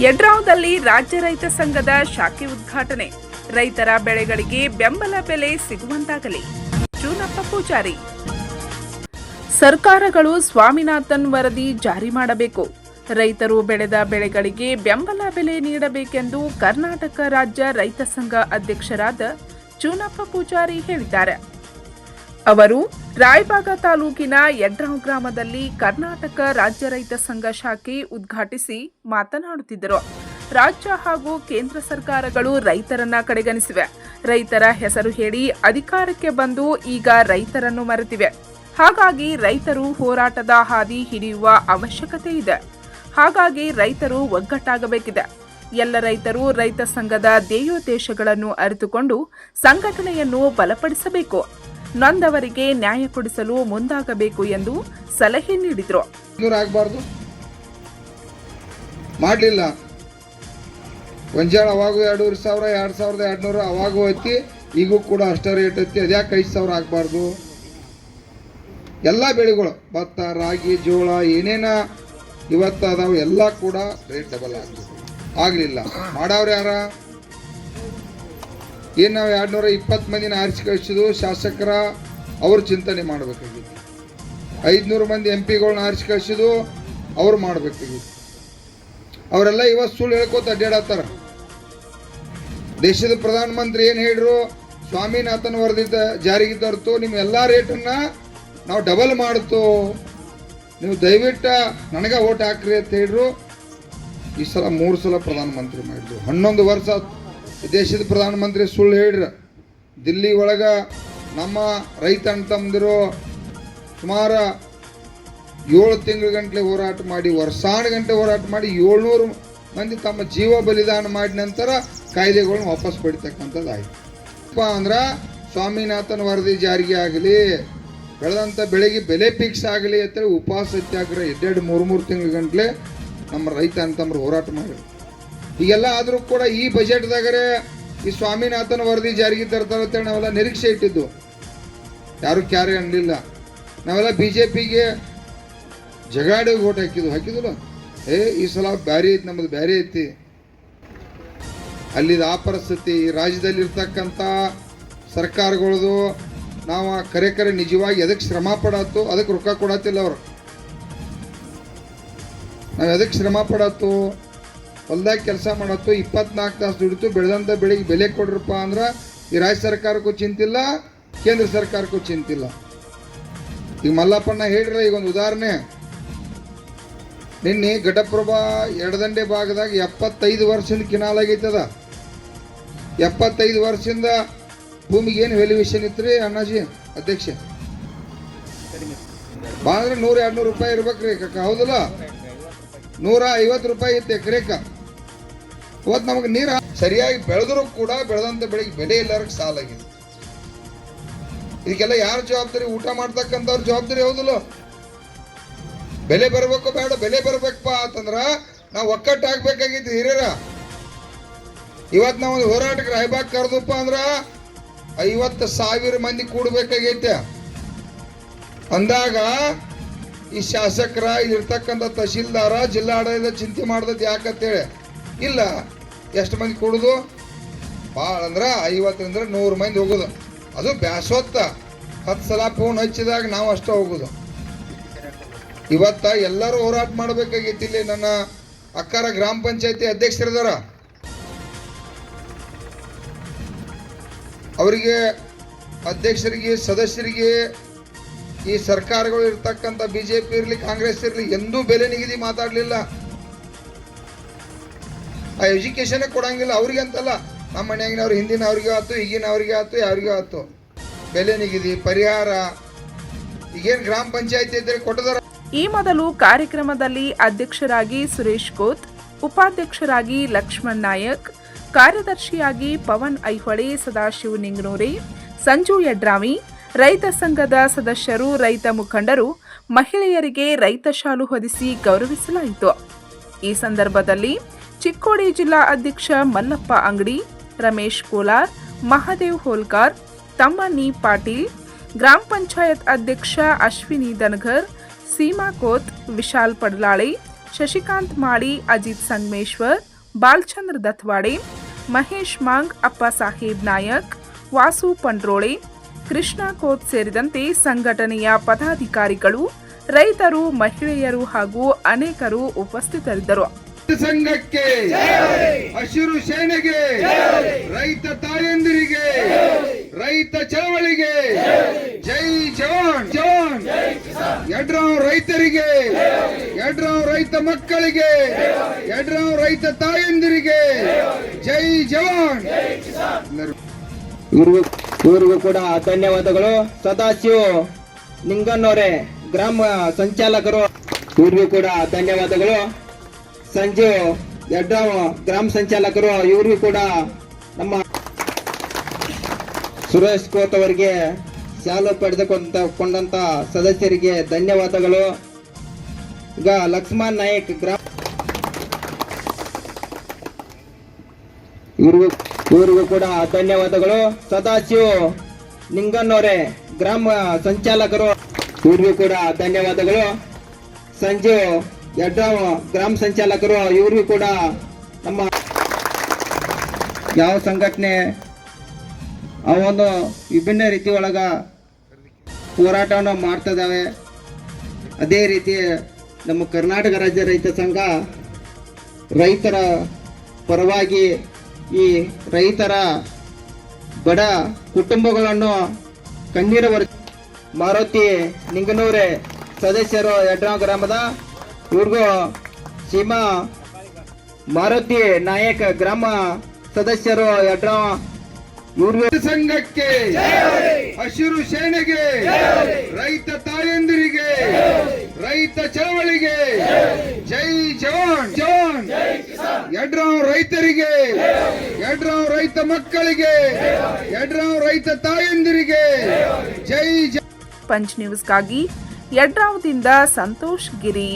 ಯಡ್ರಾವ್ದಲ್ಲಿ ರಾಜ್ಯ ರೈತ ಸಂಘದ ಶಾಖೆ ಉದ್ಘಾಟನೆ. ರೈತರ ಬೆಳೆಗಳಿಗೆ ಬೆಂಬಲ ಬೆಲೆ ಸಿಗುವಂತಾಗಲಿ. ಚೂನಪ್ಪ ಪೂಜಾರಿ. ಸರ್ಕಾರಗಳು ಸ್ವಾಮಿನಾಥನ್ ವರದಿ ಜಾರಿ ಮಾಡಬೇಕು. ರೈತರು ಬೆಳೆದ ಬೆಳೆಗಳಿಗೆ ಬೆಂಬಲ ಬೆಲೆ ನೀಡಬೇಕೆಂದು ಕರ್ನಾಟಕ ರಾಜ್ಯ ರೈತ ಸಂಘ ಅಧ್ಯಕ್ಷರಾದ ಚೂನಪ್ಪ ಪೂಜಾರಿ ಹೇಳಿದ್ದಾರೆ. ಅವರು ರಾಯಬಾಗ ತಾಲೂಕಿನ ಯಡ್ರಾವ್ ಗ್ರಾಮದಲ್ಲಿ ಕರ್ನಾಟಕ ರಾಜ್ಯ ರೈತ ಸಂಘ ಶಾಖೆ ಉದ್ಘಾಟಿಸಿ ಮಾತನಾಡುತ್ತಿದ್ದರು. ರಾಜ್ಯ ಹಾಗೂ ಕೇಂದ್ರ ಸರ್ಕಾರಗಳು ರೈತರನ್ನ ಕಡೆಗಣಿಸಿವೆ. ರೈತರ ಹೆಸರು ಹೇಳಿ ಅಧಿಕಾರಕ್ಕೆ ಬಂದು ಈಗ ರೈತರನ್ನು ಮರೆತಿವೆ. ಹಾಗಾಗಿ ರೈತರು ಹೋರಾಟದ ಹಾದಿ ಹಿಡಿಯುವ ಅವಶ್ಯಕತೆ ಇದೆ. ಹಾಗಾಗಿ ರೈತರು ಒಗ್ಗಟ್ಟಾಗಬೇಕಿದೆ. ಎಲ್ಲ ರೈತರು ರೈತ ಸಂಘದ ಧ್ಯೇಯೋದ್ದೇಶಗಳನ್ನು ಅರಿತುಕೊಂಡು ಸಂಘಟನೆಯನ್ನು ಬಲಪಡಿಸಬೇಕು. ನೊಂದವರಿಗೆ ನ್ಯಾಯ ಕೊಡಿಸಲು ಮುಂದಾಗಬೇಕು ಎಂದು ಸಲಹೆ ನೀಡಿದರು. ಮಾಡಲಿಲ್ಲ. ಗೊಂಜಾಳ ಅವಾಗೂ ಎರಡೂರು ಸಾವಿರ, ಎರಡು ಸಾವಿರದ ಎರಡು ನೂರು ಅವಾಗೂ ಐತಿ, ಈಗೂ ಕೂಡ ಅಷ್ಟೇ ರೇಟ್ ಐತಿ, ಅದ್ಯಾಕೆ ಐದು ಸಾವಿರ ಆಗಬಾರ್ದು. ಎಲ್ಲ ಬೆಳೆಗಳು, ಭತ್ತ, ರಾಗಿ, ಜೋಳ, ಏನೇನ ಇವತ್ತು ಅದಾವೆ, ಎಲ್ಲ ಕೂಡ ರೇಟ್ ಡಬಲ್ ಆಗ್ತದೆ. ಆಗಲಿಲ್ಲ. ಮಾಡೋರು ಯಾರ? ಏನು ನಾವು ಎರಡು ನೂರ ಇಪ್ಪತ್ತು ಮಂದಿನ ಆರಿಸಿ ಕಳಿಸಿದ್ರು ಶಾಸಕರ ಅವರು ಚಿಂತನೆ ಮಾಡಬೇಕಾಗಿತ್ತು. ಐದುನೂರು ಮಂದಿ ಎಂ ಪಿಗಳನ್ನ ಆರಿಸಿ ಕಳಿಸಿದ್ದು ಅವ್ರು ಮಾಡಬೇಕಾಗಿತ್ತು. ಅವರೆಲ್ಲ ಇವತ್ತು ಸುಳ್ಳು ಹೇಳ್ಕೊತ ಅಡ್ಡಾಡತ್ತಾರ ದೇಶದ ಪ್ರಧಾನಮಂತ್ರಿ ಏನು ಹೇಳಿದ್ರು ಸ್ವಾಮಿನಾಥನ್ ವರದಿದ್ದ ಜಾರಿಗೆ ತರ್ತು ನಿಮ್ಮ ಎಲ್ಲ ರೇಟನ್ನು ನಾವು ಡಬಲ್ ಮಾಡ್ತು. ನೀವು ದಯವಿಟ್ಟು ನನಗೆ ಓಟ್ ಹಾಕ್ರಿ ಅಂತ ಹೇಳಿದ್ರು ಈ ಸಲ ಮೂರು ಸಲ ಪ್ರಧಾನಮಂತ್ರಿ ಮಾಡಿದ್ರು. ಹನ್ನೊಂದು ವರ್ಷ ದೇಶದ ಪ್ರಧಾನಮಂತ್ರಿ ಸುಳ್ಳು ಹೇಳ್ರ. ದಿಲ್ಲಿ ಒಳಗೆ ನಮ್ಮ ರೈತ ಅಂತಂದಿರೋ ಸುಮಾರು ಏಳು ತಿಂಗಳ ಗಂಟಲೆ ಹೋರಾಟ ಮಾಡಿ, ವರ್ಷಾನು ಗಂಟೆ ಹೋರಾಟ ಮಾಡಿ ಏಳ್ನೂರು ಮಂದಿ ತಮ್ಮ ಜೀವ ಬಲಿದಾನ ಮಾಡಿದ ನಂತರ ಕಾಯ್ದೆಗಳನ್ನ ವಾಪಸ್ ಪಡಿತಕ್ಕಂಥದ್ದಾಯಿತು. ಏನಪ್ಪ ಅಂದ್ರೆ ಸ್ವಾಮಿನಾಥನ್ ವರದಿ ಜಾರಿಗೆ ಆಗಲಿ ಬೆಳೆದಂಥ ಬೆಳೆಗೆ ಬೆಲೆ ಫಿಕ್ಸ್ ಆಗಲಿ ಅಂತೇಳಿ ಉಪವಾಸ ಸತ್ಯಾಗ್ರಹ ಎರಡೆರಡು ಮೂರು ಮೂರು ತಿಂಗಳ ಗಂಟ್ಲೆ ನಮ್ಮ ರೈತ ಅಂತಂದ್ರೆ ಹೋರಾಟ ಮಾಡಿ ಈಗೆಲ್ಲ ಆದರೂ ಕೂಡ ಈ ಬಜೆಟ್ದಾಗರೆ ಈ ಸ್ವಾಮಿನಾಥನ್ ವರದಿ ಜಾರಿಗೆ ತರ್ತಾರೆ ಅಂತೇಳಿ ನಾವೆಲ್ಲ ನಿರೀಕ್ಷೆ ಇಟ್ಟಿದ್ದು. ಯಾರು ಕ್ಯಾರೆ ಅನ್ನಲಿಲ್ಲ ನಾವೆಲ್ಲ ಬಿ ಜೆ ಪಿಗೆ ಜಗಾಡಿ ಓಟ್ ಹಾಕಿದ್ವು. ಹಾಕಿದ್ವಲ್ಲ? ಏ, ಈ ಸಲ ಬ್ಯಾರಿ ಐತಿ ನಮ್ಮದು ಬ್ಯಾರಿ ಐತಿ. ಅಲ್ಲಿದ ಆ ಪರಿಸ್ಥಿತಿ ರಾಜ್ಯದಲ್ಲಿ ಇರ್ತಕ್ಕಂಥ ಸರ್ಕಾರಗಳದು ನಾವು ಕರೆ ಕರೆ ನಿಜವಾಗಿ ಎದಕ್ಕೆ ಶ್ರಮ ಪಡತ್ತು ಅದಕ್ಕೆ ರೊಕ್ಕ ಕೊಡತ್ತಿಲ್ಲ ಅವರು. ನಾವು ಎದಕ್ಕೆ ಶ್ರಮ ಪಡತ್ತು? ಹೊಲ್ದಾಗ ಕೆಲಸ ಮಾಡತ್ತು ಇಪ್ಪತ್ನಾಲ್ಕು ತಾಸು ದುಡಿತು ಬೆಳೆದಂಥ ಬೆಳೆಗೆ ಬೆಲೆ ಕೊಡ್ರಪ್ಪ ಅಂದ್ರೆ ಈ ರಾಜ್ಯ ಸರ್ಕಾರಕ್ಕೂ ಚಿಂತಿಲ್ಲ, ಕೇಂದ್ರ ಸರ್ಕಾರಕ್ಕೂ ಚಿಂತಿಲ್ಲ. ಈಗ ಮಲ್ಲಪ್ಪಣ್ಣ ಹೇಳಿರಲ್ಲ, ಈಗ ಒಂದು ಉದಾಹರಣೆ. ನಿನ್ನೆ ಘಟಪ್ರಭಾ ಎಡದಂಡೆ ಭಾಗದಾಗ ಎಪ್ಪತ್ತೈದು ವರ್ಷದಿಂದ ಕಿನಾಲ್ ಆಗೈತದ. ಎಪ್ಪತ್ತೈದು ವರ್ಷದಿಂದ ಭೂಮಿಗೆ ಏನು ವ್ಯಾಲ್ಯೂಯೇಷನ್ ಇತ್ತು ರೀ ಅಣ್ಣಾಜಿ, ಅಧ್ಯಕ್ಷ? ಭಾಳ ಅಂದ್ರೆ ನೂರ ಎರಡು ನೂರು ರೂಪಾಯಿ ಇರ್ಬೇಕ್ರಿ ಹೌದಲ್ಲ? ನೂರ ಐವತ್ತು ರೂಪಾಯಿ ಇತ್ತು ಎಕರೆಕ ಇವತ್ತು ನಮಗೆ ನೀರು ಸರಿಯಾಗಿ ಬೆಳೆದ್ರು ಕೂಡ ಬೆಳೆದಂಥ ಬೆಳೆಗೆ ಬೆಲೆ ಇಲ್ಲಾರಕ್ಕೆ ಸಾಲಾಗಿದೆ. ಇದಕ್ಕೆಲ್ಲ ಯಾರು ಜವಾಬ್ದಾರಿ? ಊಟ ಮಾಡ್ತಕ್ಕಂಥವ್ರ ಜವಾಬ್ದಾರಿ ಹೌದಲ್ಲ? ಬೆಲೆ ಬರಬೇಕು ಬೇಡ, ಬೆಲೆ ಬರ್ಬೇಕಪ್ಪ ಅಂತಂದ್ರ ನಾವು ಒಕ್ಕಟ್ಟಾಗಬೇಕಾಗಿತ್ತು ಹಿರಿಯರ. ಇವತ್ತು ನಾವು ಒಂದು ಹೋರಾಟಕ್ಕೆ ರಾಯಬಾಗ್ ಕರೆದಪ್ಪ ಅಂದ್ರ ಐವತ್ತು ಸಾವಿರ ಮಂದಿ ಕೂಡಬೇಕಾಗೈತೆ. ಅಂದಾಗ ಈ ಶಾಸಕರ ಇರ್ತಕ್ಕಂಥ ತಹಶೀಲ್ದಾರ, ಜಿಲ್ಲಾಡಳಿತ ಚಿಂತೆ ಮಾಡ್ದದ್ದು ಯಾಕಂತೇಳಿ ಇಲ್ಲ. ಎಷ್ಟು ಮಂದಿ ಕೊಡೋದು? ಭಾಳ ಅಂದ್ರೆ ಐವತ್ತರಿಂದ ನೂರು ಮಂದಿ ಹೋಗೋದು. ಅದು ಬ್ಯಾಸೊತ್ತ. ಹತ್ತು ಸಲ ಫೋನ್ ಹಚ್ಚಿದಾಗ ನಾವು ಅಷ್ಟೇ ಹೋಗೋದು. ಇವತ್ತ ಎಲ್ಲರೂ ಹೋರಾಟ ಮಾಡಬೇಕಾಗಿತ್ತು ಇಲ್ಲಿ ನನ್ನ ಅಕ್ಕರ ಗ್ರಾಮ ಪಂಚಾಯತಿ ಅಧ್ಯಕ್ಷರಿದಾರ. ಅವರಿಗೆ, ಅಧ್ಯಕ್ಷರಿಗೆ, ಸದಸ್ಯರಿಗೆ ಈ ಸರ್ಕಾರಗಳು ಇರ್ತಕ್ಕಂಥ ಬಿ ಜೆ ಪಿ ಇರಲಿ, ಕಾಂಗ್ರೆಸ್ ಇರಲಿ, ಎಂದೂ ಬೆಲೆ ನಿಗದಿ ಮಾತಾಡಲಿಲ್ಲ. ಆ ಎಜುಕೇಶನ್ ಕೊಡಂಗಿಲ್ಲ. ಅವ್ರಿಗೆ ಅಂತಲ್ಲ, ನಮ್ಮ ಮನೆಯಾಗಿನವ್ರು ಹಿಂದಿನ ಅವ್ರಿಗೆ ಆಯ್ತು ಈಗಿನ ಅವ್ರಿಗೆ ಆಯ್ತು ಯಾರಿಗೂ ಆಯ್ತು ಬೆಲೆ ನಿಗದಿ, ಪರಿಹಾರ. ಈಗೇನು ಗ್ರಾಮ ಪಂಚಾಯತಿ ಇದ್ರೆ ಕೊಟ್ಟದಾರ? ಈ ಮೊದಲು ಕಾರ್ಯಕ್ರಮದಲ್ಲಿ ಅಧ್ಯಕ್ಷರಾಗಿ ಸುರೇಶ್ ಕೋತ್, ಉಪಾಧ್ಯಕ್ಷರಾಗಿ ಲಕ್ಷ್ಮಣ್ ನಾಯಕ್, ಕಾರ್ಯದರ್ಶಿಯಾಗಿ ಪವನ್ ಐಹೊಳೆ ಸದಾಶಿವ ನಿಂಗನೂರಿ, ಸಂಜು ಯಡ್ರಾಮಿ ರೈತ ಸಂಘದ ಸದಸ್ಯರು, ರೈತ ಮುಖಂಡರು, ಮಹಿಳೆಯರಿಗೆ ರೈತ ಶಾಲು ಹೊದಿಸಿ ಗೌರವಿಸಲಾಯಿತು. ಈ ಸಂದರ್ಭದಲ್ಲಿ ಚಿಕ್ಕೋಡಿ ಜಿಲ್ಲಾ ಅಧ್ಯಕ್ಷ ಮಲ್ಲಪ್ಪ ಅಂಗಡಿ, ರಮೇಶ್ ಕೋಲಾರ್, ಮಹಾದೇವ್ ಹೋಲ್ಕಾರ್ ತಮ್ಮನಿ ಪಾಟೀಲ್, ಗ್ರಾಮ ಪಂಚಾಯತ್ ಅಧ್ಯಕ್ಷ ಅಶ್ವಿನಿ ದನಘರ್ ಸೀಮಾ ಕೋತ್, ವಿಶಾಲ್ ಪಡ್ಲಾಳೆ, ಶಶಿಕಾಂತ್ ಮಾಳಿ ಅಜಿತ್ ಸಂಗಮೇಶ್ವರ್, ಬಾಲ್ಚಂದ್ರ ದತ್ವಾಡೆ, ಮಹೇಶ್ ಮಾಂಗ್, ಅಪ್ಪ ಸಾಹೇಬ್ ನಾಯಕ್, ವಾಸು ಪಂಡ್ರೋಳೆ, ಕೃಷ್ಣ ಕೋತ್ ಸೇರಿದಂತೆ ಸಂಘಟನೆಯ ಪದಾಧಿಕಾರಿಗಳು, ರೈತರು, ಮಹಿಳೆಯರು ಹಾಗೂ ಅನೇಕರು ಉಪಸ್ಥಿತರಿದ್ದರು. ಸಂಘಕ್ಕೆ ಹಸಿರು ಸೇನೆಗೆ ರೈತ ತಾಯಂದಿರಿಗೆ ರೈತ ಚಳವಳಿಗೆ ಜೈ ಜವಾನ್ ಜವಾನ್. ಎಡ್ರಾವ್ ರೈತರಿಗೆ ಎಡ್ರಾವ್ ರೈತ ಮಕ್ಕಳಿಗೆ ಎಡ್ರಾವ್ ರೈತ ತಾಯಂದಿರಿಗೆ ಜೈ ಜವಾನ್. ಇವರಿಗೂ ಕೂಡ ಧನ್ಯವಾದಗಳು. ಸದಾಶಿವ ನಿಂಗನ್ನವರೇ ಗ್ರಾಮ ಸಂಚಾಲಕರು. ಇವ್ರಿಗೂ ಕೂಡ ಧನ್ಯವಾದಗಳು. ಸಂಜೀವ್ ಯಡ್ರಾವ್ ಗ್ರಾಮ ಸಂಚಾಲಕರು, ಇವರಿಗೂ ಕೂಡ ನಮ್ಮ ಸುರೇಶ್ ಕೋತ್ ಅವರಿಗೆ ಶಾಲು ಪಡೆದುಕೊಂತ ಸದಸ್ಯರಿಗೆ ಧನ್ಯವಾದಗಳು. ಈಗ ಲಕ್ಷ್ಮಣ್ ನಾಯಕ್ ಗ್ರಾಮ ಇವ್ರಿಗೂ ಇವ್ರಿಗೂ ಕೂಡ ಧನ್ಯವಾದಗಳು. ಸದಾಶಿವ್ ನಿಂಗನ್ನೋರೆ ಗ್ರಾಮ ಸಂಚಾಲಕರು, ಇವರಿಗೂ ಕೂಡ ಧನ್ಯವಾದಗಳು. ಸಂಜೀವ್ ಯಡ್ರಾವ್ ಗ್ರಾಮ ಸಂಚಾಲಕರು, ಇವ್ರಿಗೂ ಕೂಡ ನಮ್ಮ ಯಾವ ಸಂಘಟನೆ ಆ ಒಂದು ವಿಭಿನ್ನ ರೀತಿ ಒಳಗ ಹೋರಾಟವನ್ನು ಮಾಡ್ತಿದ್ದಾವೆ ಅದೇ ರೀತಿ ನಮ್ಮ ಕರ್ನಾಟಕ ರಾಜ್ಯ ರೈತ ಸಂಘ ರೈತರ ಪರವಾಗಿ ಈ ರೈತರ ಬಡ ಕುಟುಂಬಗಳನ್ನು ಕಣ್ಣೀರ ಮಾರುತಿ ನಿಂಗನೂರೆ ಸದಸ್ಯರು ಯಡ್ರಾವ್ ಗ್ರಾಮದ ಇವ್ರಿಗೂ ಸೀಮಾ ಮಾರುತಿ ನಾಯಕ ಗ್ರಾಮ ಸದಸ್ಯರು ಇವ್ರಿಗೂ ಸಂಘಕ್ಕೆ ಹಸಿರು ಸೇನೆಗೆ ರೈತ ತಾಯಂದಿರಿಗೆ ರೈತ ಚಳವಳಿಗೆ ಜೈ ಜವಾನ್. ಜವಾನ್ ಎಡ್ರಾವ್ ರೈತರಿಗೆ ಎಡ್ರಾವ್ ರೈತ ಮಕ್ಕಳಿಗೆ ಎಡ್ರಾವ್ ರೈತ ತಾಯಂದಿರಿಗೆ ಜೈ ಜ ಪಂಚ್ ನ್ಯೂಸ್ಗಾಗಿ ಯಡ್ರಾವದಿಂದ ಸಂತೋಷ್ ಗಿರಿ.